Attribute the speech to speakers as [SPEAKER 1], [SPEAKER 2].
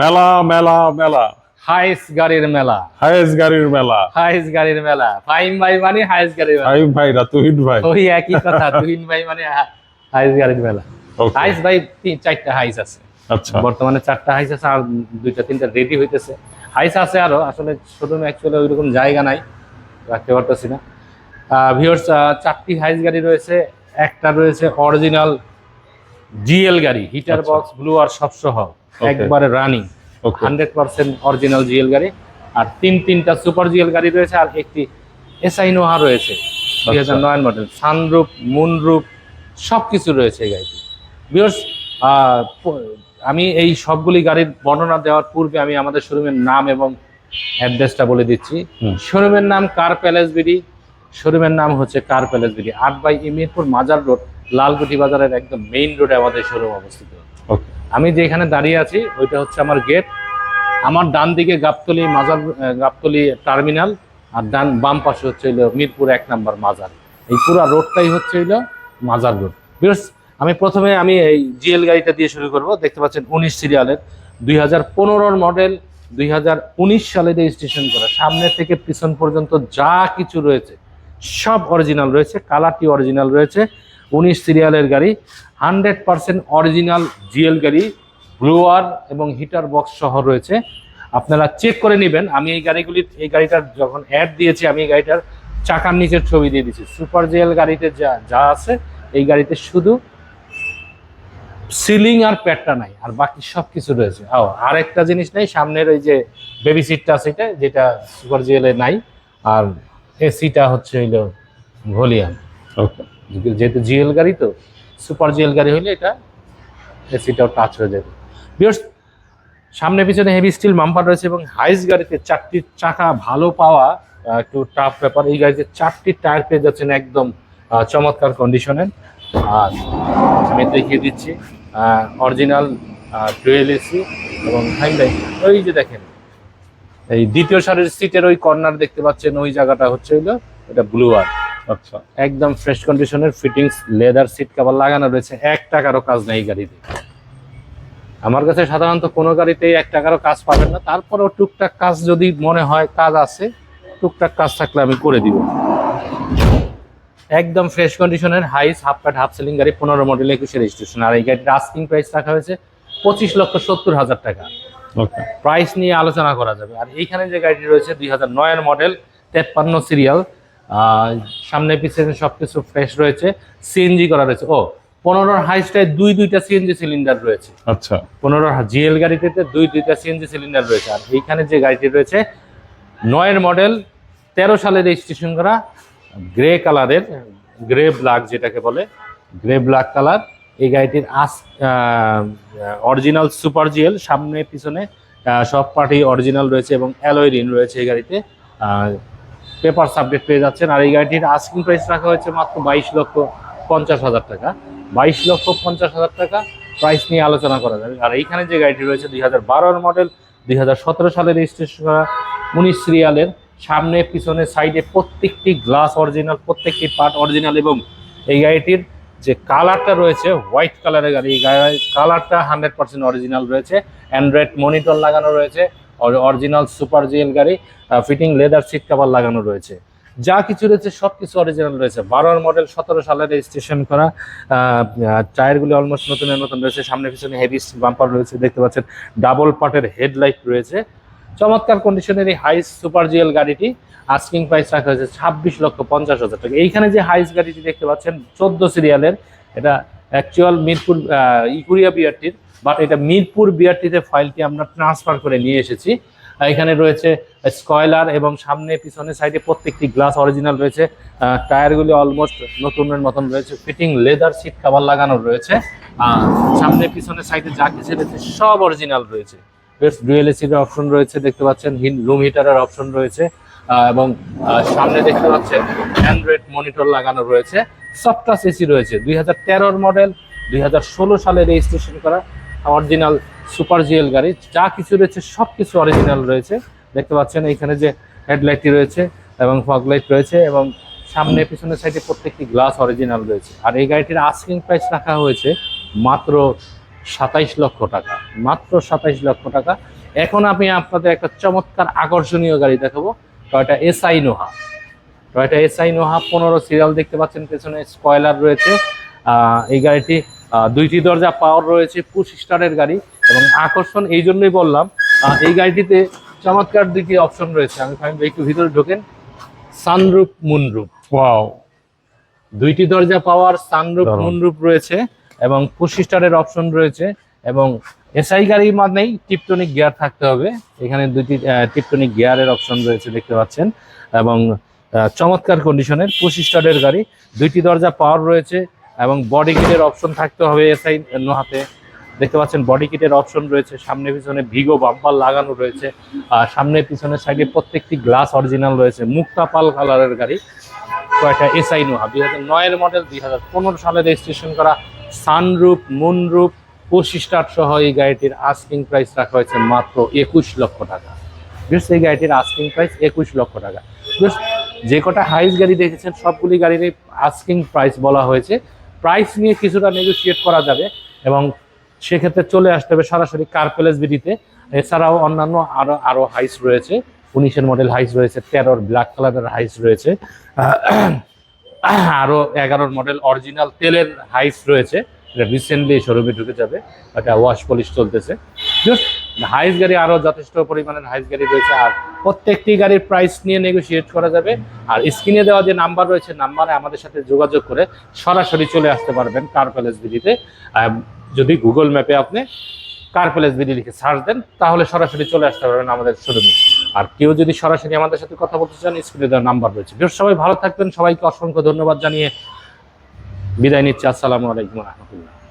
[SPEAKER 1] মেলা মেলা মেলা।
[SPEAKER 2] হাইস গাড়ির মেলা।
[SPEAKER 1] হায়েস গাড়ির মেলা।
[SPEAKER 2] হাইস গাড়ির মেলা। ফাইম ভাই মানে হাইস গাড়ির মেলা।
[SPEAKER 1] ভাই ভাই না তুহিন ভাই।
[SPEAKER 2] ওই একই কথা তুহিন ভাই মানে হাইস গাড়ির মেলা। হাইস ভাই তিন চারটা হাইস আছে।
[SPEAKER 1] আচ্ছা।
[SPEAKER 2] বর্তমানে চারটা হাইস আছে আর দুইটা তিনটা রেডি হইতেছে। হাইস আছে আরও আসলে শোরুম অ্যাকচুয়ালি ওই রকম জায়গা নাই রাখতে পারতেছি না। ভিউয়ার্স চারটি হাইস গাড়ি রয়েছে একটা রয়েছে অরিজিনাল জিএল গাড়ি হিটার। বক্স ব্লু আর সব সহ. একবারে running hundred percent original GL গাড়ি। আর তিন তিনটা সুপার জিএল গাড়ি রয়েছে আর একটি এসআই নোহা রয়েছে দুই হাজার নয় মডেল সানরুপ মুনরুপ সব কিছু রয়েছে এই গাড়িতে। বিকজ আমি এই সবগুলি গাড়ির বর্ণনা দেওয়ার পূর্বে আমি আমাদের শোরুমের নাম এবং অ্যাড্রেসটা বলে দিচ্ছি। শোরুমের নাম কার প্যালেস বিডি শোরুমের নাম হচ্ছে কার প্যালেস বিডি আট বাই ইমিরপুর মাজার রোড লালকুটি বাজারের একদম মেইন রোডে আমাদের শোরুম অবস্থিত।
[SPEAKER 1] ওকে
[SPEAKER 2] আমি যেখানে দাঁড়িয়ে আছি, ওইটা হচ্ছে আমার গেট আমার ডান দিকে গাবতলি মাজার গাবতলি টার্মিনাল আর ডান বাম পাশে হচ্ছে হইল মিরপুর এক নাম্বার মাজার। এই পুরো রোডটাই হচ্ছে মাজার রোড বিকজ আমি প্রথমে আমি এই জিএল গাড়িটা দিয়ে শুরু করব। দেখতে পাচ্ছেন উনিশ সিরিয়ালের দুই হাজার মডেল দুই হাজার উনিশ সালে রেজিস্ট্রেশন করা। সামনে থেকে পিছন পর্যন্ত যা কিছু রয়েছে, সব অরিজিনাল রয়েছে কালারটি অরিজিনাল রয়েছে। উনিশ সিরিয়ালের গাড়ি, হান্ড্রেড পার্সেন্ট অরিজিনাল জিএল গাড়ি ব্লুয়ার এবং হিটার বক্স সহ রয়েছে। আপনারা চেক করে নেবেন, আমি এই গাড়িগুলি, এই গাড়িটার যখন অ্যাড দিয়েছি, আমি এই গাড়িটার চাকার নিচের ছবি দিয়ে দিচ্ছি সুপার জিএল গাড়িতে যা যা আছে, এই গাড়িতে শুধু সিলিং আর প্যাডটা নাই, আর বাকি সব কিছু রয়েছে। ও আর একটা জিনিস নেই, সামনের ওই যে বেবি সিটটা আছে এটা, যেটা সুপার জিএলে নাই, আর এসিটা হচ্ছে হইল ভলিউম।
[SPEAKER 1] ওকে
[SPEAKER 2] যেহেতু জিএল গাড়ি তো, সুপার জিএল গাড়ি হলে এটা এসিটাও টাচ হয়ে যাবে। সামনে পিছনে হেভি স্টিল মাম্পার রয়েছে এবং হাইস গাড়িতে চারটি চাকা ভালো পাওয়া একটু টাফ ব্যাপার। এই গাড়িতে চারটি টায়ার পেয়ে যাচ্ছেন একদম চমৎকার কন্ডিশনের আর আমি দেখিয়ে দিচ্ছি অরিজিনাল টুয়েল এসি এবং হাইন্ডাই ওই যে দেখেন, এই দ্বিতীয় সারির সিটের ওই কর্নার দেখতে পাচ্ছেন, ওই জায়গাটা হচ্ছে এটা ব্লু আর
[SPEAKER 1] আচ্ছা।
[SPEAKER 2] একদম ফ্রেশ কন্ডিশনের ফিটিংস লেদার সিট কভার লাগানো রয়েছে। এক টাকারও কাজ নেই গাড়িতে। আমার কাছে সাধারণত কোনো গাড়িতেই এক টাকারও কাজ পাবেন না। তারপরেও টুকটাক কাজ যদি মনে হয় কাজ আছে টুকটাক কাজ থাকলে আমি করে দিব। একদম ফ্রেশ কন্ডিশনের Hiace half pad half ceiling গাড়ি পনেরো মডেল একুশে রেজিস্ট্রেশন আর এই গাড়ির আস্কিং প্রাইস রাখা হয়েছে পঁচিশ লক্ষ সত্তর হাজার টাকা। প্রাইস নিয়ে আলোচনা করা যাবে। আর এইখানে যে গাড়িটি রয়েছে দুই হাজার নয়ের মডেল তেপ্পান্ন সিরিয়াল সামনে পিছনে সবকিছু ফ্রেশ রয়েছে সিএনজি করা রয়েছে। ও পনেরোর হাইস্টায় দুই দুইটা সিএনজি সিলিন্ডার রয়েছে।
[SPEAKER 1] আচ্ছা।
[SPEAKER 2] পনেরো জিএল গাড়িতে দুই দুইটা সিএনজি সিলিন্ডার রয়েছে। আর এইখানে যে গাড়িটি রয়েছে নয়ের মডেল তেরো সালে রেজিস্ট্রেশন করা গ্রে কালারের গ্রে ব্ল্যাক যেটাকে বলে গ্রে ব্ল্যাক কালার এই গাড়িটির আস অরিজিনাল সুপার জিএল সামনে পিছনে সব পার্টি অরিজিনাল রয়েছে এবং অ্যালয় রিন রয়েছে এই গাড়িতে। পেপার সাবজেক্ট পেয়ে যাচ্ছেন। আর এই গাড়িটির আস্কিং প্রাইস রাখা হয়েছে মাত্র বাইশ লক্ষ পঞ্চাশ হাজার টাকা। বাইশ লক্ষ পঞ্চাশ হাজার টাকা প্রাইস নিয়ে আলোচনা করা যাবে। আর এইখানে যে গাড়িটি রয়েছে দুই হাজার মডেল দুই হাজার সতেরো সালে রেজিস্ট্রেশন করা উনিশ সিরিয়ালের সামনে, পিছনে সাইডে প্রত্যেকটি গ্লাস অরিজিনাল প্রত্যেকটি পার্ট অরিজিনাল এবং এই গাড়িটির যে কালারটা রয়েছে হোয়াইট কালারের গাড়ি, এই গাড়ির কালারটা হান্ড্রেড পার্সেন্ট অরিজিনাল রয়েছে। অ্যান্ড্রয়েড মনিটর লাগানো রয়েছে। অরিজিনাল সুপার জিএল গাড়ি ফিটিং লেদার সিট কাভার লাগানো রয়েছে। যা কিছু রয়েছে সব কিছু অরিজিনাল রয়েছে। বারোর মডেল সতেরো সালে রেজিস্ট্রেশন করা। টায়ারগুলি অলমোস্ট নতুনের নতুন রয়েছে। সামনে পিছনে হেভি বাম্পার রয়েছে, দেখতে পাচ্ছেন। ডাবল পার্টের হেডলাইট রয়েছে। চমৎকার কন্ডিশনের এই হাইস সুপার জিএল গাড়িটি। আস্কিং প্রাইস রাখা হয়েছে ছাব্বিশ লক্ষ পঞ্চাশ হাজার টাকা। এইখানে যে হাইস গাড়িটি দেখতে পাচ্ছেন, চোদ্দ সিরিয়ালের এটা অ্যাকচুয়াল মিরপুর ইকুরিয়া বিআরটির। বাট এটা মিরপুর বিআরটিতে ফাইলটি আমরা ট্রান্সফার করে নিয়ে এসেছি। এখানে রয়েছে স্কয়লার এবং সামনে পিছনে সাইডে প্রত্যেকটি গ্লাস অরিজিনাল রয়েছে। টায়ারগুলি অলমোস্ট নতুনের মতন রয়েছে। ফিটিং লেদার সিট কাভার লাগানো রয়েছে। সামনে পিছনে সাইডে যা কিছু রয়েছে সব অরিজিনাল রয়েছে। বেশ ডুয়েল এসির অপশন রয়েছে, দেখতে পাচ্ছেন। রুম হিটারের অপশন রয়েছে। এবং সামনে দেখতে পাচ্ছেন অ্যান্ড্রয়েড মনিটর লাগানো রয়েছে। সফটাস এসি রয়েছে। দুই হাজার মডেল দুই হাজার ষোলো সালে রেজিস্ট্রেশন করা। অরিজিনাল সুপার জিএল গাড়ি। যা কিছু রয়েছে সব কিছু অরিজিনাল রয়েছে। দেখতে পাচ্ছেন এইখানে যে হেডলাইটটি রয়েছে এবং ফগলাইট রয়েছে এবং সামনে পিছনের সাইডে প্রত্যেকটি গ্লাস অরিজিনাল রয়েছে। আর এই গাড়িটির আস্কিং প্রাইস রাখা হয়েছে মাত্র সাতাইশ লক্ষ টাকা। মাত্র সাতাইশ লক্ষ টাকা। এখন আমি আপনাদের একটা চমৎকার আকর্ষণীয় গাড়ি দেখাবো Toyota SI Noah Toyota SI Noah পনেরো সিরিয়াল দেখতে পাচ্ছেন, পেছনে স্পয়লার রয়েছে। এই গাড়িটি দুইটি দরজা পাওয়ার রয়েছে পুশ স্টারের গাড়ি। এবং আকর্ষণ এই জন্যই বললাম এই গাড়িটিতে চমৎকার দুটি অপশন রয়েছে। আমি ফাইন একটু ভিতরে ঢোকেন। Sunroof moonroof
[SPEAKER 1] wow.
[SPEAKER 2] দুইটি দরজা পাওয়ার সানরূপ। মুনরূপ রয়েছে এবং পুশ পঁচিশটারের অপশন রয়েছে এবং এসআই গাড়ি মানেই টিপটনিক গিয়ার থাকতে হবে। এখানে দুইটি টিপটনিক গিয়ারের অপশন রয়েছে দেখতে পাচ্ছেন। এবং চমৎকার কন্ডিশনের পঁচিশটারের গাড়ি। দুইটি দরজা পাওয়ার রয়েছে। এবং বডি কিটের অপশন থাকতে হবে এসআই নোহাতে। দেখতে পাচ্ছেন বডি কিটের অপশন রয়েছে, সামনে পিছনে ভিগো বাম্পার লাগানো রয়েছে, আর সামনে পিছনে সাইডে প্রত্যেকটি গ্লাস অরিজিনাল রয়েছে, মুক্তা পাল কালারের গাড়ি কয়েকটা এসআই নোহা, দুই হাজার নয়ের মডেল দুই হাজার পনেরো সালে রেজিস্ট্রেশন করা সানরূপ মুনরূপ পঁচিশ স্টার সহ এই গাড়িটির আস্কিং প্রাইস রাখা হয়েছে মাত্র একুশ লক্ষ টাকা। বেশ এই গাড়িটির আস্কিং প্রাইস একুশ লক্ষ টাকা। বেশ যে কটা হাইস গাড়ি দেখেছেন, সবগুলি গাড়ির আস্কিং প্রাইস বলা হয়েছে। প্রাইস নিয়ে কিছুটা নেগোসিয়েট করা যাবে এবং সেক্ষেত্রে চলে আসতে হবে সরাসরি কার্পেলেস বিডিতে এছাড়াও অন্যান্য আরও আরও হাইস রয়েছে। উনিশের মডেল হাইস রয়েছে, তেরোর ব্ল্যাক কালারের হাইস রয়েছে। আরও আরও এগারোর মডেল অরিজিনাল তেলের হাইস রয়েছে। এটা রিসেন্টলি শোরুমে ঢুকে যাবে। একটা ওয়াশ পলিশ চলতেছে। জাস্ট হাইস গাড়ি আরও যথেষ্ট পরিমাণের হাইস গাড়ি রয়েছে আর প্রত্যেকটি গাড়ির প্রাইস নিয়ে নেগোসিয়েট করা যাবে। আর স্ক্রিনে দেওয়া যে নাম্বার রয়েছে নাম্বারে আমাদের সাথে যোগাযোগ করে সরাসরি চলে আসতে পারবেন কার প্যালেস বিডিতে যদি গুগল ম্যাপে আপনি কার প্যালেস বিডি লিখে সার্চ দেন, তাহলে সরাসরি চলে আসতে পারবেন আমাদের শোরুমে আর কেউ যদি সরাসরি আমাদের সাথে কথা বলতে চান স্ক্রিনে দেওয়া নাম্বার রয়েছে। বেশ সবাই ভালো থাকবেন। সবাইকে অসংখ্য ধন্যবাদ জানিয়ে বিদায় নিচ্ছি। আসসালামু আলাইকুম রহমতুল্লাহ।